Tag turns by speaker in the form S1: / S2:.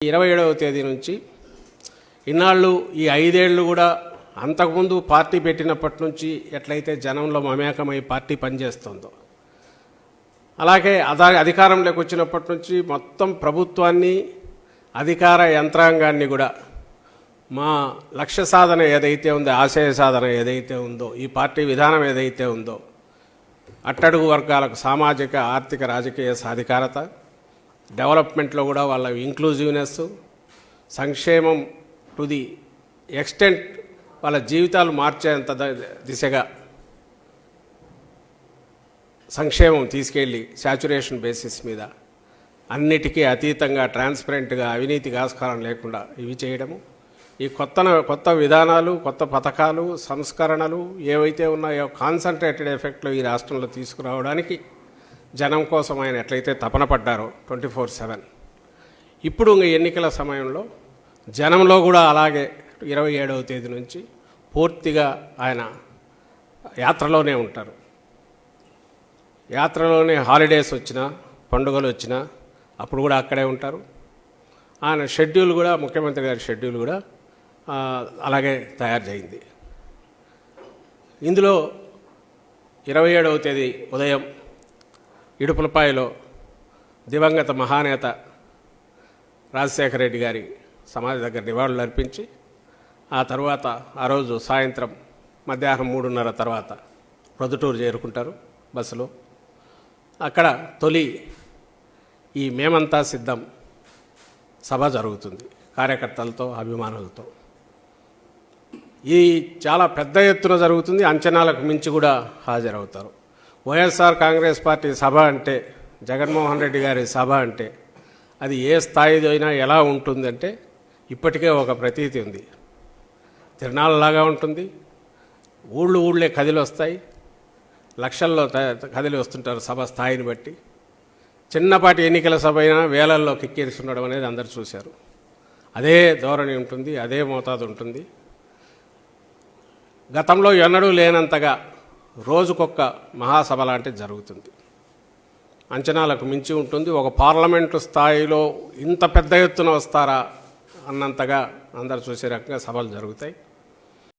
S1: ఇరవై ఏడవ తేదీ నుంచి ఇన్నాళ్ళు ఈ ఐదేళ్ళు కూడా అంతకుముందు పార్టీ పెట్టినప్పటి నుంచి ఎట్లయితే జనంలో మమేకమై పార్టీ పనిచేస్తుందో అలాగే అదా అధికారంలోకి వచ్చినప్పటి నుంచి మొత్తం ప్రభుత్వాన్ని అధికార యంత్రాంగాన్ని కూడా మా లక్ష్య సాధన ఏదైతే ఉందో ఆశయ సాధన ఏదైతే ఉందో ఈ పార్టీ విధానం ఏదైతే ఉందో అట్టడుగు వర్గాలకు సామాజిక ఆర్థిక రాజకీయ సాధికారత డెవలప్మెంట్లో కూడా వాళ్ళ ఇంక్లూజివ్నెస్ సంక్షేమం టు ది ఎక్స్టెంట్ వాళ్ళ జీవితాలు మార్చేంత దిశగా సంక్షేమం తీసుకెళ్ళి శాచురేషన్ బేసిస్ మీద అన్నిటికీ అతీతంగా ట్రాన్స్పరెంట్గా అవినీతికి ఆస్కారం లేకుండా ఇవి చేయడము. ఈ కొత్త కొత్త విధానాలు కొత్త పథకాలు సంస్కరణలు ఏవైతే ఉన్నాయో కాన్సన్ట్రేటెడ్ ఎఫెక్ట్లో ఈ రాష్ట్రంలో తీసుకురావడానికి జనం కోసం ఆయన ఎట్లయితే తపన పడ్డారో ట్వంటీ ఫోర్ సెవెన్. ఇప్పుడు ఇంక ఎన్నికల సమయంలో జనంలో కూడా అలాగే ఇరవై ఏడవ తేదీ నుంచి పూర్తిగా ఆయన యాత్రలోనే ఉంటారు. యాత్రలోనే హాలిడేస్ వచ్చినా పండుగలు వచ్చినా అప్పుడు కూడా అక్కడే ఉంటారు. ఆయన షెడ్యూల్ కూడా ముఖ్యమంత్రి గారి షెడ్యూల్ కూడా అలాగే తయారు చేయింది ఇందులో ఇరవై ఏడవ తేదీ ఉదయం ఇడుపులపాయలో దివంగత మహానేత రాజశేఖర రెడ్డి గారి సమాధి దగ్గర నివాళులు అర్పించి ఆ తర్వాత ఆ రోజు సాయంత్రం మధ్యాహ్నం మూడున్నర తర్వాత ప్రొద్దుటూరు చేరుకుంటారు బస్సులో. అక్కడ తొలి ఈ మేమంతా సిద్ధం సభ జరుగుతుంది కార్యకర్తలతో అభిమానులతో. ఇది చాలా పెద్ద ఎత్తున జరుగుతుంది అంచనాలకు మించి కూడా హాజరవుతారు. వైఎస్ఆర్ కాంగ్రెస్ పార్టీ సభ అంటే జగన్మోహన్ రెడ్డి గారి సభ అంటే అది ఏ స్థాయిలో అయినా ఎలా ఉంటుందంటే ఇప్పటికే ఒక ప్రతీతి ఉంది. తిరణాలలాగా ఉంటుంది. ఊళ్ళు ఊళ్ళే కదిలి వస్తాయి. లక్షల్లో త- కదిలి వస్తుంటారు సభ స్థాయిని బట్టి. చిన్నపాటి ఎన్నికల సభ అయినా వేలల్లో కిక్కిరిస్తుండడం అనేది అందరు చూశారు. అదే ధోరణి ఉంటుంది అదే మోతాదు ఉంటుంది. గతంలో ఎన్నడూ లేనంతగా రోజుకొక్క మహాసభ లాంటిది జరుగుతుంది. అంచనాలకు మించి ఉంటుంది. ఒక పార్లమెంటు స్థాయిలో ఇంత పెద్ద ఎత్తున వస్తారా అన్నంతగా అందరు చూసే రకంగా సభలు జరుగుతాయి.